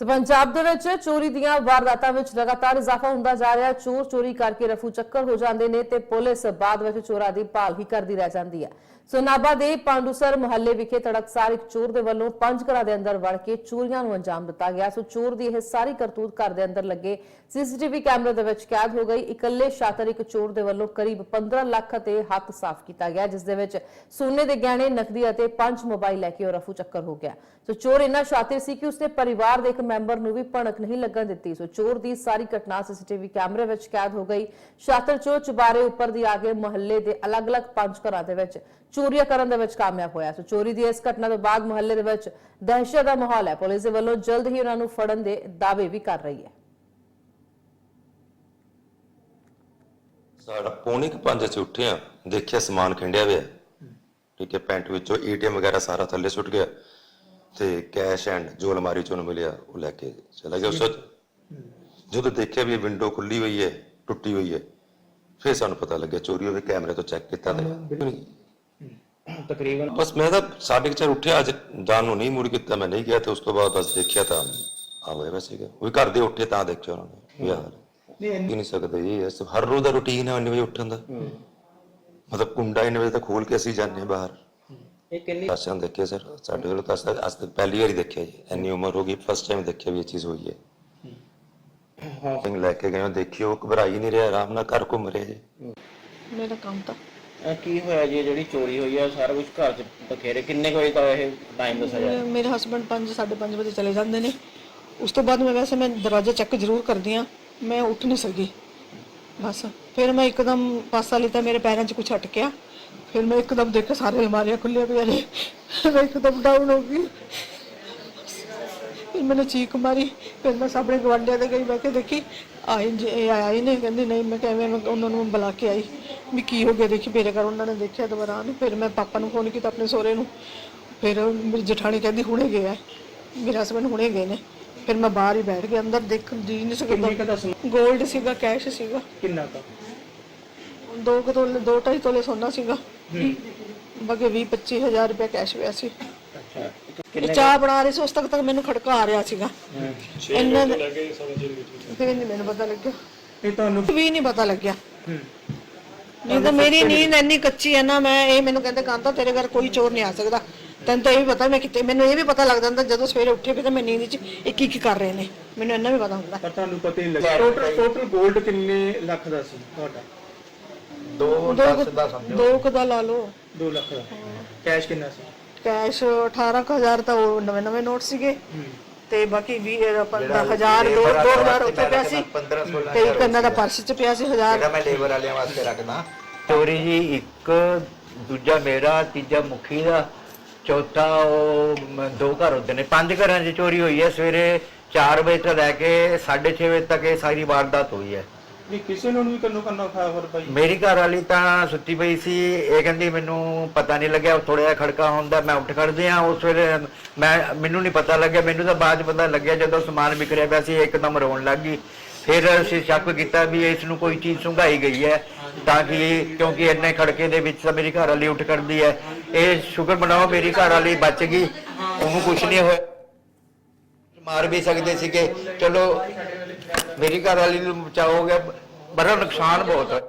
ਸੋ ਪੰਜਾਬ ਦੇ ਵਿੱਚ ਚੋਰੀ ਦੀਆਂ ਵਾਰਦਾਤਾਂ ਵਿੱਚ ਲਗਾਤਾਰ ਇਜ਼ਾਫਾ ਹੁੰਦਾ ਜਾ ਰਿਹਾ ਚੋਰ ਚੋਰੀ ਕਰਕੇ ਰਫੂ ਚੱਕਰ ਹੋ ਜਾਂਦੇ ਨੇ ਤੇ ਪੁਲਿਸ ਬਾਅਦ ਵਿੱਚ ਚੋਰਾਂ ਦੀ ਭਾਲ ਹੀ ਕਰਦੀ ਰਹਿ ਜਾਂਦੀ ਹੈ। ਸੋ ਨਾਭਾ ਦੇ ਪਾਂਡੂਸਰ ਮੁਹੱਲੇ ਵਿਖੇ ਤੜਕਸਾਰ ਇੱਕ ਚੋਰ ਦੇ ਵੱਲੋਂ ਪੰਜ ਘਰਾਂ ਦੇ ਅੰਦਰ ਵੜ ਕੇ ਚੋਰੀਆਂ ਨੂੰ ਅੰਜਾਮ ਦਿੱਤਾ ਗਿਆ। ਸੋ ਚੋਰ ਦੀ ਇਹ ਸਾਰੀ ਕਰਤੂਤ ਘਰ ਦੇ ਅੰਦਰ ਲੱਗੇ। ਸੀਸੀਟੀਵੀ ਕੈਮਰੇ ਦੇ ਵਿੱਚ ਕੈਦ ਹੋ ਗਈ। ਇਕੱਲੇ ਸ਼ਾਤਰ ਇੱਕ ਚੋਰ ਦੇ ਵੱਲੋਂ ਕਰੀਬ 15 ਲੱਖ ਤੇ ਹੱਥ ਸਾਫ਼ ਕੀਤਾ ਗਿਆ, ਜਿਸ ਦੇ ਵਿੱਚ ਸੋਨੇ ਦੇ ਗਹਿਣੇ, ਨਕਦੀ ਅਤੇ ਪੰਜ ਮੋਬਾਈਲ ਲੈ ਕੇ ਉਹ ਰਫੂ ਚੱਕਰ ਹੋ ਗਿਆ। ਸੋ ਚੋਰ ਇੰਨਾ ਸ਼ਾਤਿਰ ਸੀ ਕਿ ਉਸਦੇ ਪਰਿਵਾਰ ਦੇ ਇੱਕ ਮੈਂਬਰ ਨੂੰ ਵੀ ਭਣਕ ਨਹੀਂ ਲੱਗਣ ਦਿੱਤੀ। ਸੋ ਚੋਰ ਦੀ ਸਾਰੀ ਘਟਨਾ ਸੀਸੀਟੀਵੀ ਕੈਮਰੇ ਵਿੱਚ ਕੈਦ ਹੋ ਗਈ। ਸ਼ਾਤਰ ਚੋਰ ਚੁਬਾਰੇ ਉੱਪਰ ਦੀ ਆ ਕੇ ਮੁਹੱਲੇ ਦੇ ਅਲੱਗ-ਅਲੱਗ ਪੰਜ ਘਰਾਂ ਦੇ ਵਿੱਚ ਚੋਰੀਆਂ ਕਰਨ ਦੇ ਵਿੱਚ ਕਾਮਯਾਬ ਹੋਇਆ। ਸੋ ਚੋਰੀ ਦੀ ਇਸ ਘਟਨਾ ਤੋਂ ਬਾਅਦ ਮੁਹੱਲੇ ਦੇ ਵਿੱਚ ਦਹਿਸ਼ਤ ਦਾ ਮਾਹੌਲ ਹੈ। ਪੁਲਿਸ ਦੇ ਵੱਲੋਂ ਜਲਦ ਹੀ ਉਹਨਾਂ ਨੂੰ ਫੜਨ ਦੇ ਦਾਅਵੇ ਵੀ ਕਰ ਰਹੀ ਹੈ। ਸਾਡਾ ਪੌਣੇ ਕੁ ਪੰਜ ਚ ਉੱਠੇ ਆ ਦੇਖਿਆ ਸਮਾਨ ਖਿੰਡਿਆ ਹੋਇਆ ਠੀਕ ਹੈ, ਪੈਂਟ ਵਿੱਚੋਂ ਏਟੀਐਮ ਵਗੈਰਾ ਸਾਰਾ ਥੱਲੇ ਸੁੱਟ ਗਿਆ। ਤੇ ਕੈਸ਼ ਐਂਡ ਜੋ ਅਲਮਾਰੀ ਚੋਂ ਮਿਲਿਆ ਉਹ ਲੈ ਕੇ ਚਲਾ ਗਿਆ ਉਸ ਜਦੋਂ ਦੇਖਿਆ ਵੀ ਇਹ ਵਿੰਡੋ ਖੁੱਲੀ ਹੋਈ ਹੈ ਟੁੱਟੀ ਹੋਈ ਹੈ ਫਿਰ ਸਾਨੂੰ ਪਤਾ ਲੱਗਿਆ ਚੋਰੀ ਹੋਵੇ ਕੈਮਰੇ ਤੋਂ ਚੈੱਕ ਕੀਤਾ ਤੇ ਤਕਰੀਬਨ। ਬਸ ਮੈਂ ਤਾਂ ਸਾਢੇ ਕੁ ਚਾਰ ਉੱਠਿਆ ਅੱਜ ਜਾਣ ਨੂੰ ਨਹੀਂ ਮੁੜ ਕੀਤਾ ਮੈਂ ਨਹੀਂ ਗਿਆ ਤੇ ਉਸ ਤੋਂ ਬਾਅਦ ਬਸ ਦੇਖਿਆ ਤਾਂ ਆ ਹੋਇਆ ਵੈਸੇ ਕਿ ਉਹ ਘਰ ਦੇ ਉੱਠੇ ਤਾਂ ਦੇਖਿਆ ਉਹਨਾਂ ਨੇ ਹੈ। ਨਹੀਂ ਨਹੀਂ ਸਕਦੇ ਜੀ ਹਰ ਰੋਜ਼ ਦਾ ਰੁਟੀਨ ਹੈ 9 ਵਜੇ ਉੱਠਣ ਦਾ। ਮਤਲਬ ਕੁੰਡਾ 9 ਵਜੇ ਤੱਕ ਖੋਲ ਕੇ ਅਸੀਂ ਜਾਂਦੇ ਹਾਂ ਬਾਹਰ। ਇਹ ਕਿੰਨੀ ਦਰਸ਼ਨ ਦੇਖੇ ਸਰ ਸਾਡੇ ਕੋਲ ਤਾਂ ਅੱਜ ਤੱਕ ਪਹਿਲੀ ਵਾਰੀ ਦੇਖਿਆ ਜੀ। ਇੰਨੀ ਉਮਰ ਹੋ ਗਈ ਫਸਟ ਟਾਈਮ ਦੇਖਿਆ ਵੀ ਇਹ ਚੀਜ਼ ਹੋਈ ਹੈ। ਹਾਂ। ਸਿੰਘ ਲੈ ਕੇ ਗਏ ਉਹ ਦੇਖਿਓ ਘਬਰਾਈ ਨਹੀਂ ਰਿਹਾ ਆਰਾਮ ਨਾਲ ਘਰ ਘੁੰਮ ਰਿਹਾ ਜੀ। ਮੇਰਾ ਕੰਮ ਤਾਂ ਇਹ ਕੀ ਹੋਇਆ ਜੀ ਇਹ ਜਿਹੜੀ ਚੋਰੀ ਹੋਈ ਹੈ ਸਾਰਾ ਕੁਝ ਘਰ ਚ ਬਖੇਰੇ ਕਿੰਨੇ ਕੁ ਵਜੇ ਦਾ ਇਹ ਟਾਈਮ ਦੱਸਿਆ ਜਾ ਮੇਰੇ ਹਸਬੰਡ 5 5:30 ਵਜੇ ਚਲੇ ਜਾਂਦੇ ਨੇ। ਉਸ ਤੋਂ ਬਾਅਦ ਮੈਂ ਵੈਸੇ ਮੈਂ ਦਰਵਾਜ਼ਾ ਚੈੱਕ ਜ਼ਰੂਰ ਕਰਦੀ ਆ ਮੈਂ ਉੱਠ ਨਹੀਂ ਸਕੀ। ਬਸ ਫਿਰ ਮੈਂ ਇੱਕਦਮ ਪਾਸਾ ਲਿੱਤਾ ਮੇਰੇ ਪੈਰਾਂ 'ਚ ਕੁਝ ਅਟਕਿਆ। ਫਿਰ ਮੈਂ ਇੱਕਦਮ ਦੇਖਿਆ ਸਾਰੇ ਅਲਮਾਰੀਆਂ ਖੁੱਲੀਆਂ ਪਈਆਂ ਨੇ। ਮੈਂ ਇੱਕਦਮ ਡਾਊਨ ਹੋ ਗਈ। ਫਿਰ ਮੈंने ਚੀਕ ਮਾਰੀ। ਫਿਰ ਮੈਂ ਸਾਹਮਣੇ ਗਵਾਂਢੀਆਂ ਦੇ ਗਈ। ਬਹਿ ਕੇ ਦੇਖੀ ਆਏ ਜੇ ਇਹ ਆਏ ਨੇ ਕਹਿੰਦੇ ਨਹੀਂ ਮੈਂ ਕਿਵੇਂ ਮੈਂ ਉਹਨਾਂ ਨੂੰ ਬੁਲਾ ਕੇ ਆਈ। ਵੀ ਕੀ ਹੋ ਗਿਆ? ਦੇਖੀ ਮੇਰੇ ਘਰ ਉਹਨਾਂ ਨੇ ਦੇਖਿਆ ਦੁਬਾਰਾ ਆਣ ਫਿਰ ਮੈਂ ਪਾਪਾ ਨੂੰ ਫੋਨ ਕੀਤਾ ਆਪਣੇ ਸਹੁਰੇ ਨੂੰ। ਫਿਰ ਮੇਰੀ ਜਠਾਣੀ ਕਹਿੰਦੀ ਹੁਣੇ ਗਏ ਆ। ਮੇਰੇ ਹਸਬੰਡ ਹੁਣੇ ਗਏ ਨੇ। ਫਿਰ ਮੈਂ ਬਾਹਰ ਹੀ ਬੈਠ ਗਿਆ ਅੰਦਰ ਦੇਖ ਜੀ ਨਹੀਂ ਸਕਦਾ। ਦਾ ਸਮਾਂ? 골ਡ ਸੀਗਾ ਕੈਸ਼ ਸੀਗਾ। ਕਿੰਨਾ ਕੁ? ਦੋ ਕੁ ਤੋਲੇ ਦੋ ਢਾਈ ਤੋਲੇ ਸੋਨਾ ਸੀਗਾ। ਬਾਕੀ 20 25 ਹਜ਼ਾਰ ਰੁਪਏ ਕੈਸ਼ ਪਿਆ ਸੀ। ਅੱਛਾ। ਇਹ ਚਾਹ ਬਣਾ ਰਹੀ ਸੀ ਉਸ ਤੱਕ ਤੱਕ ਮੈਨੂੰ ਖੜਕਾ ਆ ਰਿਹਾ ਸੀਗਾ। ਇੰਨਾ ਫਿਰ ਨਹੀਂ ਮੈਨੂੰ ਪਤਾ ਲੱਗਿਆ। ਇਹ ਤੁਹਾਨੂੰ ਵੀ ਨਹੀਂ ਪਤਾ ਲੱਗਿਆ। ਨਹੀਂ ਤਾਂ ਮੇਰੀ ਨੀਂਦ ਇੰਨੀ ਕੱਚੀ ਹੈ ਨਾ ਮੈਂ ਇਹ ਮੈਨੂੰ ਕਹਿੰਦੇ ਕਾਂਤਾ ਤੇਰੇ ਘਰ ਕੋਈ ਚੋਰ ਨਹੀਂ ਆ ਸਕਦਾ। ਤੈਨੂੰ ਤਾਂ ਇਹ ਵੀ ਪਤਾ ਮੈਂ ਕਿਤੇ ਮੈਨੂੰ ਇਹ ਵੀ ਪਤਾ ਲੱਗ ਜਾਂਦਾ ਜਦੋਂ ਸਵੇਰੇ ਉੱਠੇ ਵੀ ਤਾਂ ਮੈਂ ਨੀਂਦ 'ਚ ਇਹ ਕੀ ਕੀ ਕਰ ਰਹੇ ਨੇ। ਮੈਨੂੰ ਇੰਨਾ ਵੀ ਪਤਾ ਹੁੰਦਾ। ਪਰ ਤੁਹਾਨੂੰ ਪਤਾ ਹੀ ਨਹੀਂ ਲੱਗਿਆ। ਟੋਟਲ ਟੋਟਲ 골ਡ ਕਿੰਨੇ ਲੱਖ ਦਾ ਸੀ ਤੁਹਾਡਾ? ਦੋ ਦੋ ਕੁ ਦਾ ਲਾ ਲਓ। 2 ਲੱਖ ਦਾ। ਕੈਸ਼ ਕਿੰਨਾ ਸੀ? ਕੈਸ਼ 18000 ਤਾਂ ਉਹ ਨਵੇਂ ਨਵੇਂ ਨੋਟ ਸੀਗੇ। ਤੇ ਬਾਕੀ 20000 ਹਜ਼ਾਰ ਦੋ 2000 ਉੱਤੇ ਪਿਆ ਸੀ। ਤੇ ਇੱਕ ਇਹਨਾਂ ਦਾ ਪਰਸ 'ਚ ਪਿਆ ਸੀ 1000 ਜਿਹੜਾ ਮੈਂ ਲੇਬਰ ਵਾਲਿਆਂ ਵਾਸਤੇ ਰੱਖਦਾ। ਚੋਰੀ ਜੀ ਇੱਕ ਦੂਜਾ ਮੇਰਾ ਤੀਜਾ ਮੁਖੀ ਦਾ ਚੌਥਾ ਉਹ ਮ- ਦੋ ਘਰ ਹੁੰਦੇ ਨੇ। ਪੰਜ ਘਰਾਂ 'ਚ ਚੋਰੀ ਹੋਈ ਹੈ। ਸਵੇਰੇ 4 ਵਜੇ ਤੋਂ ਲੈ ਕੇ 6:30 ਵਜੇ ਤੱਕ ਇਹ ਸਾਰੀ ਵਾਰਦਾਤ ਹੋਈ ਹੈ। ਨਹੀਂ, ਕਿਸੇ ਨੂੰ ਵੀ ਕੰਨੋ ਕੰਨਾ ਖਾਇਆ ਹੋਰ ਮੇਰੀ ਘਰ ਵਾਲੀ ਤਾਂ ਸੁੱਤੀ ਪਈ ਸੀ, ਇਹ ਕਹਿੰਦੀ ਮੈਨੂੰ ਪਤਾ ਨਹੀਂ ਲੱਗਿਆ ਥੋੜਾ ਜਿਹਾ ਖੜਕਾ ਹੁੰਦਾ, ਮੈਂ ਉੱਠ ਖੜਦੇ ਆ ਉਸ ਵੇਲੇ ਮੈਂ, ਮੈਨੂੰ ਨਹੀਂ ਪਤਾ ਲੱਗਿਆ, ਮੈਨੂੰ ਤਾਂ ਬਾਅਦ ਪਤਾ ਲੱਗਿਆ ਜਦੋਂ ਸਮਾਨ ਵਿਕਰਿਆ ਪਿਆ ਸੀ, ਇਹ ਇੱਕਦਮ ਰੋਣ ਲੱਗ ਗਈ। ਫਿਰ ਅਸੀਂ ਸ਼ੱਕ ਕੀਤਾ ਵੀ ਇਸ ਨੂੰ ਕੋਈ ਚੀਜ਼ ਸੁੰਘਾਈ ਗਈ ਹੈ, ਤਾਂ ਕਿ ਕਿਉਂਕਿ ਇੰਨੇ ਖੜਕੇ ਦੇ ਵਿੱਚ ਤਾਂ ਮੇਰੀ ਘਰ ਵਾਲੀ ਉੱਠ ਖੜਦੀ ਹੈ। ਇਹ ਸ਼ੁਕਰ ਬਣਾਓ, ਮੇਰੀ ਘਰ ਵਾਲੀ ਬਚ ਗਈ, ਉਹਨੂੰ ਕੁਝ ਨਹੀਂ ਹੋਇਆ। ਮਾਰ ਵੀ ਸਕਦੇ ਸੀ ਚਲੋ ਮੇਰੀ ਘਰ ਵਾਲੀ ਨੂੰ ਬਚਾਓਗੇ ਬੜਾ ਨੁਕਸਾਨ ਬਹੁਤ ਹੈ।